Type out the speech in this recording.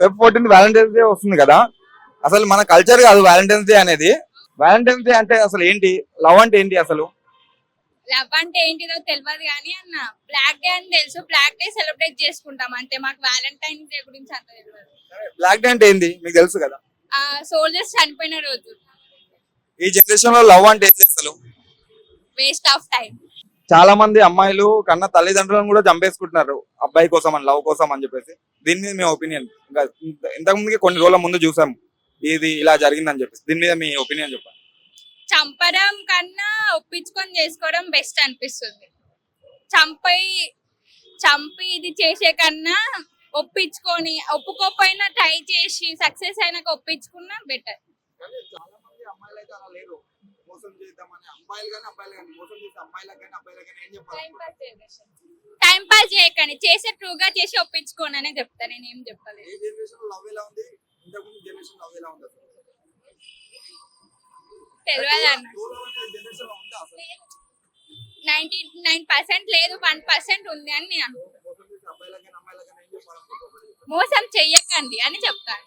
Feb fourteenth Valentine's day వస్తుంది కదా. అసలు మన కల్చర్ కాదు వ్యాలంటైన్స్ డే అనేది. వ్యాలంటైన్స్ డే అంటే అసలు ఏంటి? లవ్ అంటే ఏంటి అసలు? లవ్ అంటే ఏంటిదో తెలియదు కానీ అన్న బ్లాక్ డే అని తెలుసు. బ్లాక్ డే సెలబ్రేట్ చేసుకుంటాం అంతే. మాకు వ్యాలంటైన్స్ డే గురించి అంత తెలియదు బ్లాక్ డే అంటే ఏంటి మీకు తెలుసు కదా. ఆ సోల్జర్స్ చనిపోయిన రోజు. ఈ జనరేషన్లో లవ్ అంటే ఏంటి అసలు? వేస్ట్ ఆఫ్ టైం చాలా మంది అమ్మాయిలు కన్నా తల్లిదండ్రులను కూడా చంపేసుకుంటున్నారు. అబ్బాయి కోసం అని లవ్ కోసం అని చెప్పేసి. దీని మీద మీ ఒపీనియన్? ఇంకా ఇంత- ఇంతకు ముందుకి కొన్ని రోజుల ముందు చూసాం. ఇది ఇలా జరిగిందని చెప్పేసి. దీని మీద మీ ఒపీనియన్ చెప్పండి. చంపడం కన్నా ఒప్పించుకొని చేసుకోవడం బెస్ట్ అనిపిస్తుంది. చంపై చంపి ఇది చేసే కన్నా ఒప్పించుకొని ఒప్పుకోకపోయినా ట్రై చేసి సక్సెస్ అయినాక ఒప్పించుకున్నా బెటర్. చాలా మంది అమ్మాయిలు అయితే అలా లేరు. మోసం చేద్దామని అమ్మాయిలు కానీ అబ్బాయిలు కానీ మోసం చేసే అమ్మాయిలకు కానీ అబ్బాయిలకు కానీ ఏం చెప్పాలి? టైం పాస్ చేయకండి. చేసే ట్రూగా చేసి ఒప్పించుకోననే అనే చెప్తా. నేను ఏం చెప్పలేదు. ఏ జనరేషన్ లవ్ ఎలా ఉంది? ఇంతకు ముందు జనరేషన్ లవ్ ఎలా ఉంది అసలు? తెలియదు అన్న? జనరేషన్లో ఉందా అసలు? నైన్టీ నైన్ పర్సెంట్ లేదు వన్ పర్సెంట్ ఉంది అని నేను మోసం చెప్పాలి? చెయ్యకండి అని చెప్తాను